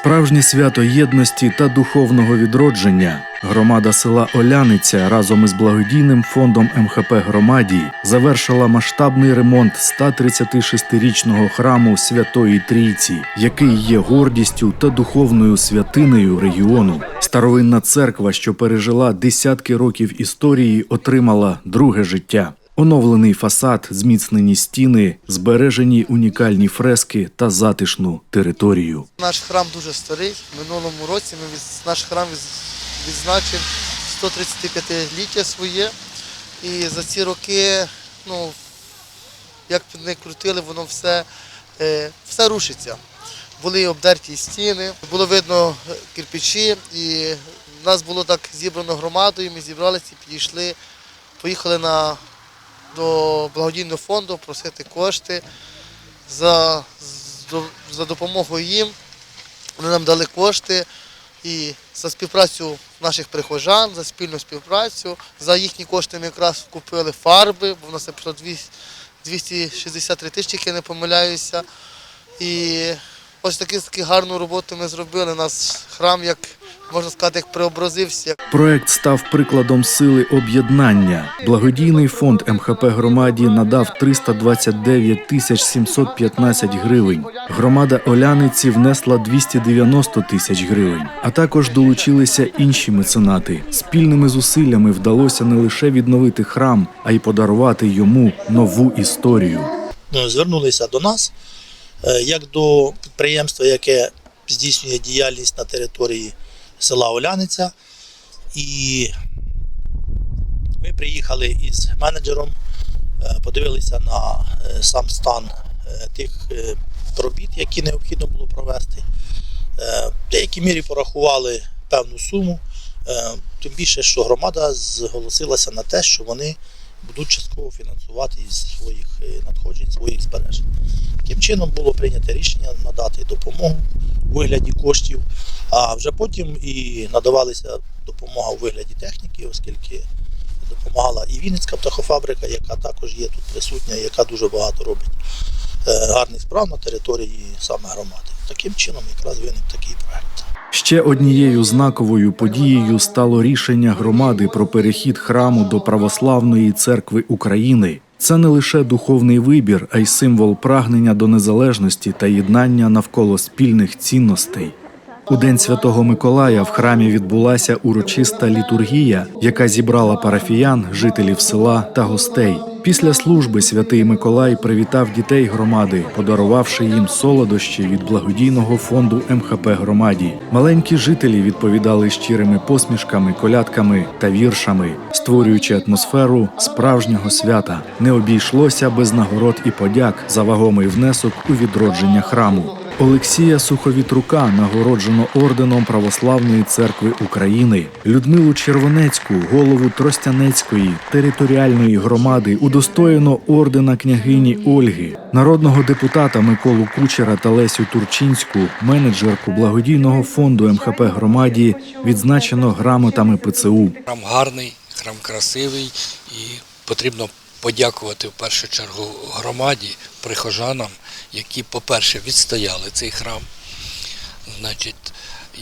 Справжнє свято єдності та духовного відродження. Громада села Оляниця разом із благодійним фондом МХП Громаді завершила масштабний ремонт 136-річного храму Святої Трійці, який є гордістю та духовною святинею регіону. Старовинна церква, що пережила десятки років історії, отримала друге життя. Оновлений фасад, зміцнені стіни, збережені унікальні фрески та затишну територію. Наш храм дуже старий. Минулому році ми наш храм відзначив 135-ліття своє. І за ці роки, ну, як не крутили, воно все, е, все рушиться. Були обдерті стіни, було видно е, кирпичі, і нас було так зібрано громадою, ми зібралися і підійшли, поїхали на, до благодійного фонду просити кошти за, за допомогою їм. Вони нам дали кошти і за співпрацю наших прихожан, за спільну співпрацю. За їхні кошти ми якраз купили фарби, бо в нас це про 263 тисячі, я не помиляюся. І ось таку, таку гарну роботу ми зробили. Наш храм, як можна сказати, як преобразився. Проект став прикладом сили об'єднання. Благодійний фонд МХП громаді надав 329 тисяч 715 гривень. Громада Оляниці внесла 290 тисяч гривень. А також долучилися інші меценати. Спільними зусиллями вдалося не лише відновити храм, а й подарувати йому нову історію. ну, звернулися до нас як до підприємства, яке здійснює діяльність на території села Оляниця. І ми приїхали із менеджером, е, подивилися на е, сам стан е, тих е, робіт, які необхідно було провести. Е, В деякій мірі порахували певну суму, е, тим більше, що громада зголосилася на те, що вони будуть частково фінансувати із своїх е, надходжень, своїх збережень. Таким чином було прийнято рішення надати допомогу у вигляді коштів, а вже потім і надавалася допомога у вигляді техніки, оскільки допомагала і Вінницька птахофабрика, яка також є тут присутня, яка дуже багато робить гарних справ на території саме громади. Таким чином якраз виник такий проект. Ще однією знаковою подією стало рішення громади про перехід храму до Православної церкви України. Це не лише духовний вибір, а й символ прагнення до незалежності та єднання навколо спільних цінностей. У День Святого Миколая в храмі відбулася урочиста літургія, яка зібрала парафіян, жителів села та гостей. Після служби святий Миколай привітав дітей громади, подарувавши їм солодощі від благодійного фонду МХП громаді. Маленькі жителі відповідали щирими посмішками, колядками та віршами, створюючи атмосферу справжнього свята. Не обійшлося без нагород і подяк за вагомий внесок у відродження храму. Олексія Суховітрука нагороджено орденом Православної церкви України, Людмилу Червонецьку, голову Тростянецької територіальної громади, удостоєно ордена княгині Ольги, народного депутата Миколу Кучера та Лесю Турчинську, менеджерку благодійного фонду МХП громаді, відзначено грамотами ПЦУ. Храм гарний, храм красивий і потрібно подякувати в першу чергу громаді, прихожанам, які, по-перше, відстояли цей храм, значить,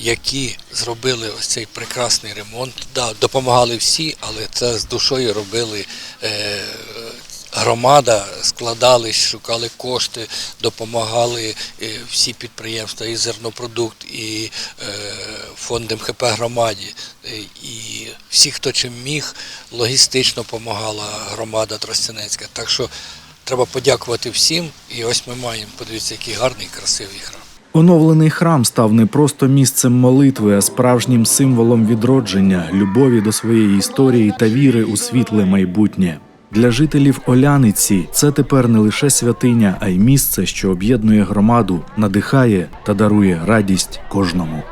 які зробили ось цей прекрасний ремонт. Да, допомагали всі, але це з душою робили е, громада, складались, шукали кошти, допомагали е, всі підприємства, і зернопродукт, і е, фонд МХП громаді, е, і всі, хто чим міг, логістично допомагала громада Тростянецька. Так що треба подякувати всім. І ось ми маємо, подивіться, який гарний, красивий храм. Оновлений храм став не просто місцем молитви, а справжнім символом відродження, любові до своєї історії та віри у світле майбутнє. Для жителів Оляниці це тепер не лише святиня, а й місце, що об'єднує громаду, надихає та дарує радість кожному.